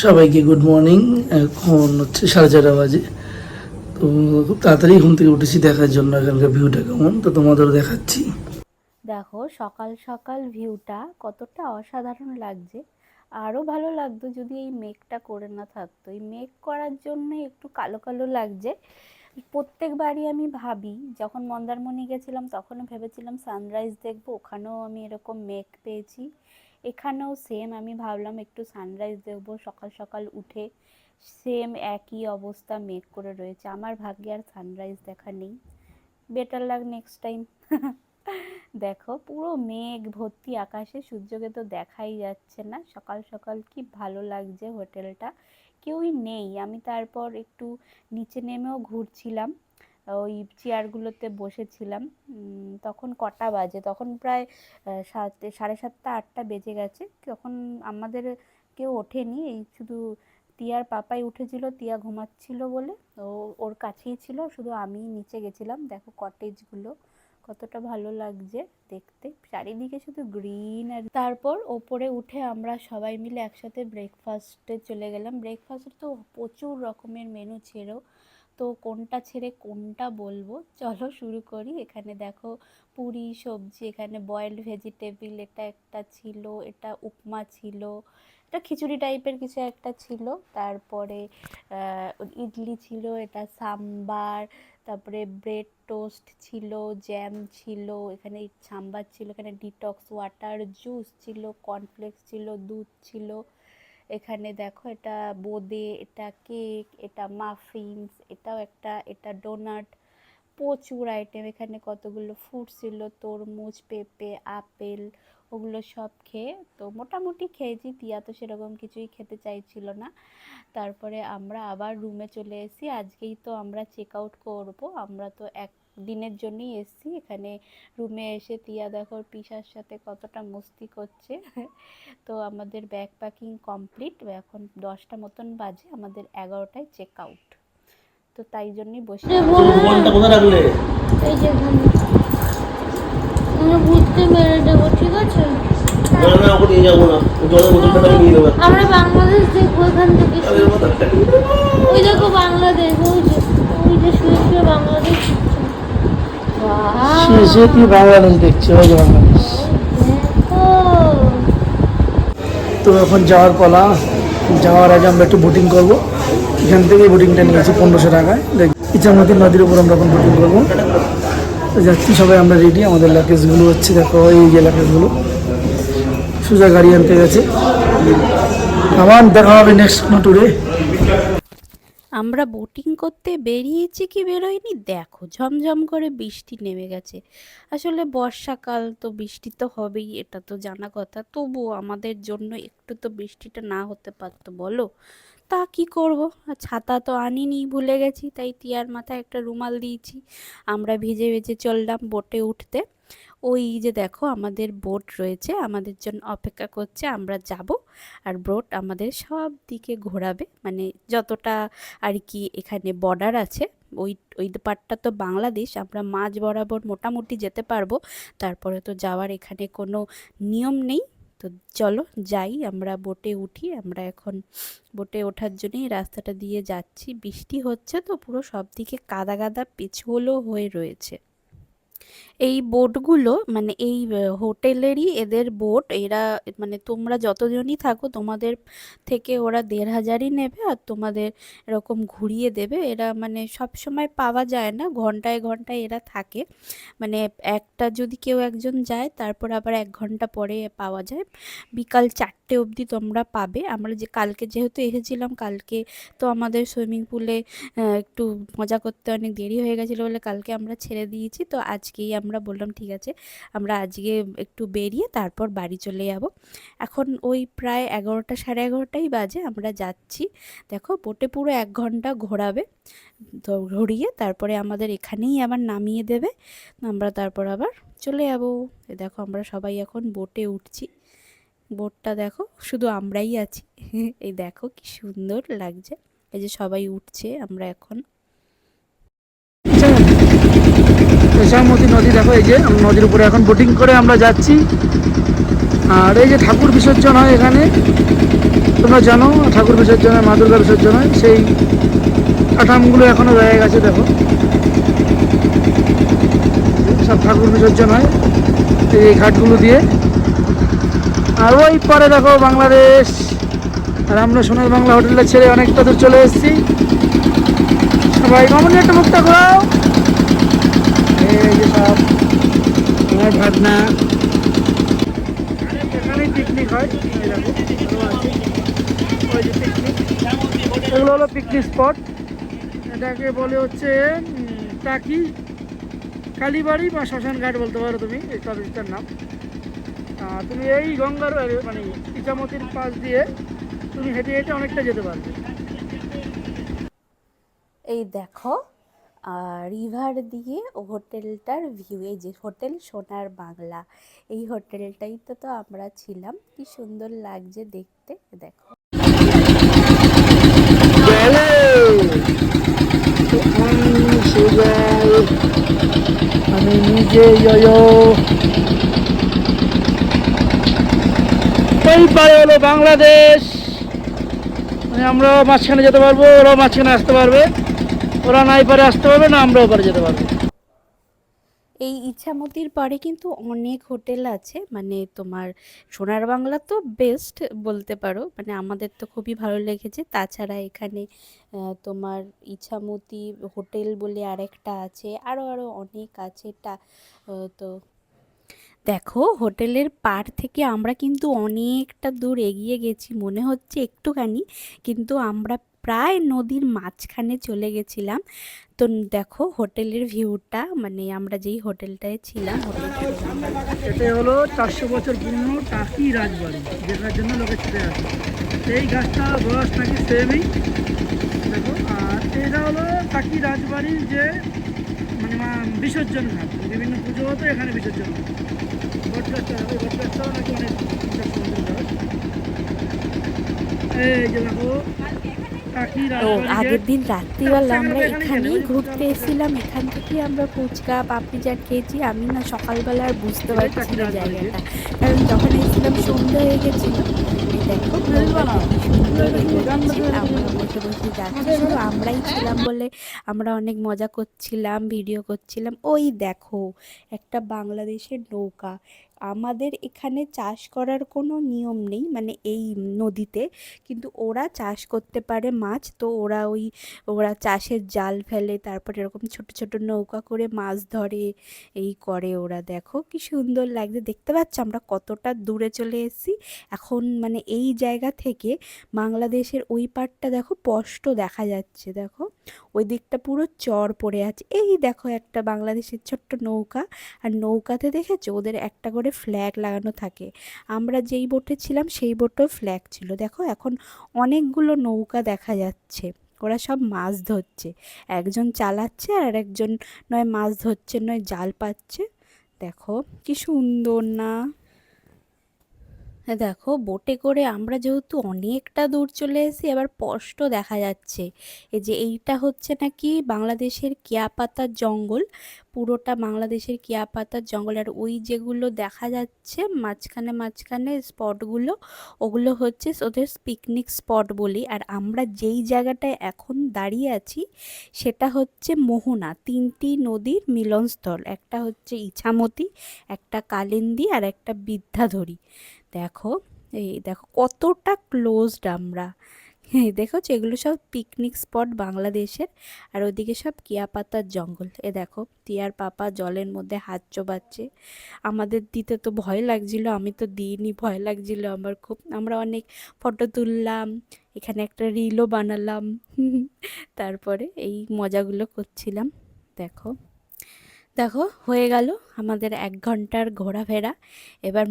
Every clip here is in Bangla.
সবাইকে গুড মর্নিং এখন হচ্ছে সাড়ে চারটা বাজে। তো খুব তাড়াতাড়ি ঘুম থেকে উঠেছি দেখার জন্য, এখানকার ভিউটা কেমন? তো তোমাদেরও দেখাচ্ছি। দেখো, সকাল সকাল ভিউটা কতটা অসাধারণ লাগছে। আরও ভালো লাগতো যদি এই মেঘটা করে না থাকতো। এই মেঘ করার জন্য একটু কালো কালো লাগছে। প্রত্যেকবারই আমি ভাবি, যখন মন্দারমণি গেছিলাম তখনও ভেবেছিলাম সানরাইজ দেখব, ওখানেও আমি এরকম মেঘ পেয়েছি। এখানেও সেম আমি ভাবলাম একটু সানরাইজ দেখব সকাল সকাল উঠে সেম একই অবস্থা মেঘ করে রয়েছে। আমার ভাগ্যে আর সানরাইজ দেখা নেই। বেটার লাগ নেক্সট টাইম দেখো, পুরো মেঘ ভর্তি আকাশে, সূর্যকে তো দেখাই যাচ্ছে না। সকাল সকাল কি ভালো লাগছে হোটেলটা কেউই নেই। আমি তারপর একটু নিচে নেমেও ঘুরছিলাম। ওই চেয়ারগুলোতে বসেছিলাম। তখন কটা বাজে? তখন প্রায় সাত সাড়ে সাতটা, আটটা বেজে গেছে। তখন আমাদের কেউ ওঠেনি। এই শুধু টিয়ার পাপাই উঠেছিল, টিয়া ঘুমাচ্ছিল বলে। ও, ওর কাছেই ছিল, শুধু আমিই নিচে গেছিলাম। দেখো কটেজগুলো কতটা ভালো লাগছে দেখতে। চারিদিকে শুধু গ্রিন আর তারপর ওপরে উঠে আমরা সবাই মিলে একসাথে ব্রেকফাস্টে চলে গেলাম। ব্রেকফাস্টে তো প্রচুর রকমের মেনু ছিল। তো কোনটা ছেড়ে কোনটা বলব? চলো শুরু করি। এখানে দেখো পুরি, সবজি, এখানে বয়েলড ভেজিটেবিল এটা একটা ছিল, এটা উপমা ছিল, এটা খিচুড়ি টাইপের কিছু একটা ছিল, তারপরে ইডলি ছিল, এটা সাম্বার, তারপরে ব্রেড টোস্ট ছিল জ্যাম ছিল, এখানে সাম্বার ছিল, এখানে ডিটক্স ওয়াটার জুস ছিল কর্নফ্লেক্স ছিল, দুধ ছিল এখানে দেখো এটা বোঁদে, এটা কেক, এটা মাফিনস এটাও একটা, এটা ডোনাট প্রচুর আইটেম এখানে কতগুলো ফ্রুট ছিল, তরমুজ, পেঁপে, আপেল, ওগুলো সব খেয়ে তো মোটামুটি খেয়েছি, টিয়া তো সেরকম কিছুই খেতে চাইছিল না। তারপরে আমরা আবার রুমে চলে এসেছি, আজকেই তো আমরা চেক আউট করব, আমরা তো এক দিনের জন্যই এসেছি। এখানে রুমে এসে টিয়া দেখো পিসার সাথে কতটা মস্তি করছে। তো আমাদের ব্যাগ প্যাকিং কমপ্লিট এখন দশটা মতন বাজে আমাদের এগারোটায় চেক আউট তো তাই জন্যই বসে রাখলে? এই যে ভূতকে মেরে দেবো ঠিক আছে? আমরা বাংলাদেশ দেখব এখান থেকে ওই দেখো বাংলাদেশ ওই যে ওই যে শুয়ে শুয়ে বাংলাদেশ। সে কি বাংলাদেশ দেখছে ওই বাংলাদেশ তো এখন যাওয়ার পালা। যাওয়ার আগে আমরা একটু বোটিং করব। এখান থেকে বোটিংটা নিয়েছি পনেরোশো টাকায়। দেখ, ইচ্ছামতি নদীর উপর আমরা এখন বোটিং করব। যাচ্ছি, সবাই আমরা রেডি আমাদের ল্যাকেজগুলো হচ্ছে, দেখো, এই যে ল্যাকেজগুলো সোজা গাড়ি আনতে গেছে। আবার দেখা হবে নেক্সট কোনো ট্যুরে আমরা বোটিং করতে বেরিয়েছি কি বেরোয়নি? দেখো, ঝমঝম করে বৃষ্টি নেমে গেছে। আসলে বর্ষাকাল তো বৃষ্টি তো হবেই, এটা তো জানা কথা। তবুও আমাদের জন্য একটু তো বৃষ্টিটা না হতে পারতো, বলো? তা কি করব? ছাতা তো আনিনি, ভুলে গেছি, তাই টিয়ার মাথায় একটা রুমাল দিয়েছি। আমরা ভিজে ভিজে চললাম বোটে উঠতে। ওই যে দেখো আমাদের বোট রয়েছে, আমাদের জন্য অপেক্ষা করছে, আমরা যাব। আর বোট আমাদের সব দিকে ঘোরাবে মানে যতটা আর কি এখানে বর্ডার আছে, ওই ওই পারটা তো বাংলাদেশ, আমরা মাঝ বরাবর মোটামুটি যেতে পারব। তারপরে তো যাওয়ার এখানে কোনো নিয়ম নেই। তো চলো যাই, আমরা বোটে উঠি, আমরা এখন বোটে ওঠার জন্যই রাস্তাটা দিয়ে যাচ্ছি। বৃষ্টি হচ্ছে তো পুরো সব দিকে কাদা কাদা, পিছলও হয়ে রয়েছে। এই বোটগুলো মানে এই হোটেলেরই এদের বোট এরা মানে তোমরা যতজনই থাকো তোমাদের থেকে ওরা দেড় হাজারই নেবে আর তোমাদের এরকম ঘুরিয়ে দেবে। এরা মানে সব সময় পাওয়া যায় না, ঘন্টায় ঘন্টায় এরা থাকে। মানে একটা যদি কেউ একজন যায়, তারপর আবার এক ঘণ্টা পরে পাওয়া যায়। বিকাল চারটে অবধি তোমরা পাবে। আমরা যে, কালকে যেহেতু এসেছিলাম, কালকে তো আমাদের সুইমিং পুলে একটু মজা করতে অনেক দেরি হয়ে গেছিল বলে কালকে আমরা ছেড়ে দিয়েছি। তো আজকেই আমরা বললাম, ঠিক আছে, আমরা আজকে একটু বেরিয়ে তারপর বাড়ি চলে যাব। এখন ওই প্রায় এগারোটা, সাড়ে এগারোটাই বাজে, আমরা যাচ্ছি। দেখো, বোটে পুরো এক ঘণ্টা ঘোরাবে। তো ঘুরিয়ে তারপরে আমাদের এখানেই আবার নামিয়ে দেবে। আমরা তারপর আবার চলে যাব। দেখো, আমরা সবাই এখন বোটে উঠছি। বোটটা দেখো, শুধু আমরাই আছি। এই দেখো, কি সুন্দর লাগছে। এই যে সবাই উঠছে, আমরা এখন ইচ্ছামতি নদী, দেখো এই যে নদীর উপরে এখন বোটিং করে আমরা যাচ্ছি। আর এই যে ঠাকুর বিসর্জন হয় এখানে, তোমরা জানো, ঠাকুর বিসর্জন হয়, মা দুর্গা বিসর্জন হয়, সেই কাঠামগুলো এখনও রয়ে গেছে, দেখো। সব ঠাকুর বিসর্জন হয় এই ঘাটগুলো দিয়ে। আর ওই পরে দেখো বাংলাদেশ। আর আমরা সোনার বাংলা হোটেলটা ছেড়ে অনেকটা দূর চলে এসেছি। সবাই মামনি, একটা মুক্তা করাও এই যে সব আমার ভাবনা এখানেই পিকনিক হয় এগুলো হলো পিকনিক স্পট এটাকে বলে হচ্ছে টাকি কালীবাড়ি বা শ্মশান ঘাট বলতে পারো তুমি এই কলেজটার নাম তুমি এই গঙ্গার মানে ইচামতির পাশ দিয়ে তুমি হেঁটে হেঁটে অনেকটা যেতে পারবে এই দেখো রিভার দিয়ে হোটেলটার ভিউ এই যে হোটেল সোনার বাংলা, এই হোটেলটাই তো তো আমরা ছিলাম। কি সুন্দর লাগছে দেখতে, দেখো। আমি নিজে হলো বাংলাদেশ। মানে আমরা মাঝখানে যেতে পারব, ওরাও মাঝখানে আসতে পারবে। ওরা পারে আসতে পারবে না আমরাও পারে যেতে পারব। এই ইচ্ছামতির পরে কিন্তু অনেক হোটেল আছে মানে তোমার সোনার বাংলা তো বেস্ট বলতে পারো মানে আমাদের তো খুবই ভালো লেগেছে। তাছাড়া এখানে তোমার ইচ্ছামতি হোটেল বলে আরেকটা আছে আরও আরও অনেক আছে। আহ, তো দেখো হোটেলের পার থেকে আমরা কিন্তু অনেকটা দূর এগিয়ে গেছি মনে হচ্ছে একটুখানি কিন্তু আমরা প্রায় নদীর মাঝখানে চলে গেছিলাম। তো দেখো হোটেলের ভিউটা মানে আমরা যেই হোটেলটায় ছিলাম এটা হলো চারশো বছর পুরনো টাকি রাজবাড়ি, যেটার জন্য লোকে ছুটে আসে। এই গাছটা বয়স নাকি সেমই দেখো, আর এটা হলো টাকি রাজবাড়ির যে মানে বিসর্জন ঘাট। বিভিন্ন পুজো হতো, এখানে বিসর্জন বটগাছটাও নাকি অনেক এই যে দেখো তো আগের দিন রাত্রিবেলা আমরা এখানেই ঘুরতে এসেছিলাম। এখান থেকে আমরা ফুচকা পাপড়ি চাট খেয়েছি। আমি না সকালবেলা আর বুঝতে পারছি না জায়গাটা। কারণ যখন এসেছিলাম, সন্ধ্যা হয়ে গেছিল। আমরাই ছিলাম বলে আমরা অনেক মজা করছিলাম, ভিডিও করছিলাম। ওই দেখো, একটা বাংলাদেশের নৌকা। আমাদের এখানে চাষ করার কোনো নিয়ম নেই মানে এই নদীতে। কিন্তু ওরা চাষ করতে পারে মাছ, তো ওরা ওই, ওরা চাষের জাল ফেলে, তারপর এরকম ছোট ছোট নৌকা করে মাছ ধরে, এই করে ওরা। দেখো কি সুন্দর লাগছে। দেখতে পাচ্ছ আমরা কতটা দূরে চলে এসেছি? এখন মানে এই জায়গা থেকে বাংলাদেশের ওই পারটা দেখো স্পষ্ট দেখা যাচ্ছে, দেখো। ওই দিকটা পুরো চর পড়ে আছে। এই দেখো একটা বাংলাদেশের ছোট্ট নৌকা, আর নৌকাতে দেখেছ? ওদের একটা করে ফ্ল্যাগ লাগানো থাকে। আমরা যেই বোটে ছিলাম, সেই বোটেও ফ্ল্যাগ ছিল। দেখো, এখন অনেকগুলো নৌকা দেখা যাচ্ছে। ওরা সব মাছ ধরছে। একজন চালাচ্ছে, আর একজন নয় মাছ ধরছে, নয় জাল পাচ্ছে। দেখো, কি সুন্দর না? দেখো বোটে করে আমরা যেহেতু অনেকটা দূর চলে এসেছি, এবার স্পষ্ট দেখা যাচ্ছে। এই যে এইটা হচ্ছে নাকি বাংলাদেশের কেয়াপাতার জঙ্গল, পুরোটা বাংলাদেশের কেয়াপাতার জঙ্গল। আর ওই যেগুলো দেখা যাচ্ছে, মাঝখানে মাঝখানে স্পটগুলো, ওগুলো হচ্ছে ওদের পিকনিক স্পট বলি। আর আমরা যেই জায়গাটায় এখন দাঁড়িয়ে আছি, সেটা হচ্ছে মোহনা, তিনটি নদীর মিলনস্থল। একটা হচ্ছে ইছামতি, একটা কালিন্দী, আর একটা বিদ্যাধরী। দেখো, এই দেখো কতটা ক্লোজড আমরা। হ্যাঁ দেখো এগুলো সব পিকনিক স্পট বাংলাদেশের, আর ওদিকে সব কিয়া পাতার জঙ্গল। এ দেখো, টিয়ার পাপা জলের মধ্যে হাত চোবাচ্ছে। আমাদের দিতে তো ভয় লাগছিল, আমি তো দিইনি, ভয় লাগছিল আমার খুব। আমরা অনেক ফটো তুললাম, এখানে একটা রিলও বানালাম। তারপরে এই মজাগুলো করছিলাম, দেখো। দেখো, হয়ে গেল আমাদের এক ঘণ্টার ঘোরাফেরা। এবার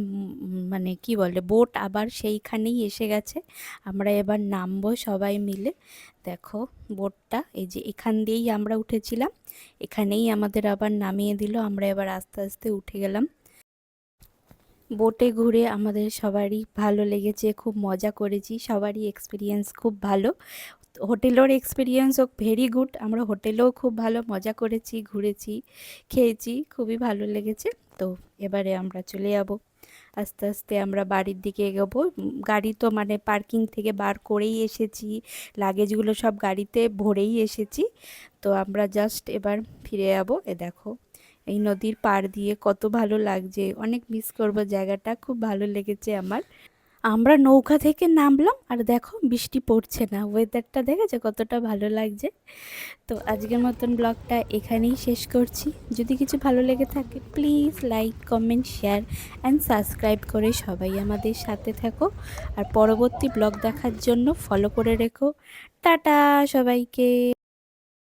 মানে কি বলে, বোট আবার সেইখানেই এসে গেছে। আমরা এবার নামবো সবাই মিলে। দেখো, বোটটা এই যে এখান দিয়েই আমরা উঠেছিলাম। এখানেই আমাদের আবার নামিয়ে দিল। আমরা এবার আস্তে আস্তে উঠে গেলাম। বোটে ঘুরে আমাদের সবারই ভালো লেগেছে, খুব মজা করেছি। সবারই এক্সপিরিয়েন্স খুব ভালো। হোটেলের এক্সপিরিয়েন্স এক্সপিরিয়েন্সও ভেরি গুড আমরা হোটেলেও খুব ভালো মজা করেছি, ঘুরেছি, খেয়েছি, খুবই ভালো লেগেছে। তো এবারে আমরা চলে যাব। আস্তে আস্তে আমরা বাড়ির দিকে এগোবো। গাড়ি তো মানে পার্কিং থেকে বার করেই এসেছি। লাগেজগুলো সব গাড়িতে ভরেই এসেছি। তো আমরা জাস্ট এবার ফিরে যাব। এ দেখো, এই নদীর পাড় দিয়ে কত ভালো লাগছে। অনেক মিস করব জায়গাটা। খুব ভালো লেগেছে আমার। আমরা নৌকা থেকে নামলাম আর দেখো বৃষ্টি পড়ছে না। ওয়েদারটা দেখেছ কতটা ভালো লাগছে? তো আজকের মতন ব্লগটা এখানেই শেষ করছি। যদি কিছু ভালো লেগে থাকে please like comment share and subscribe করে সবাই আমাদের সাথে থাকো। আর পরবর্তী ব্লগ দেখার জন্য ফলো করে রেখো। টাটা সবাইকে।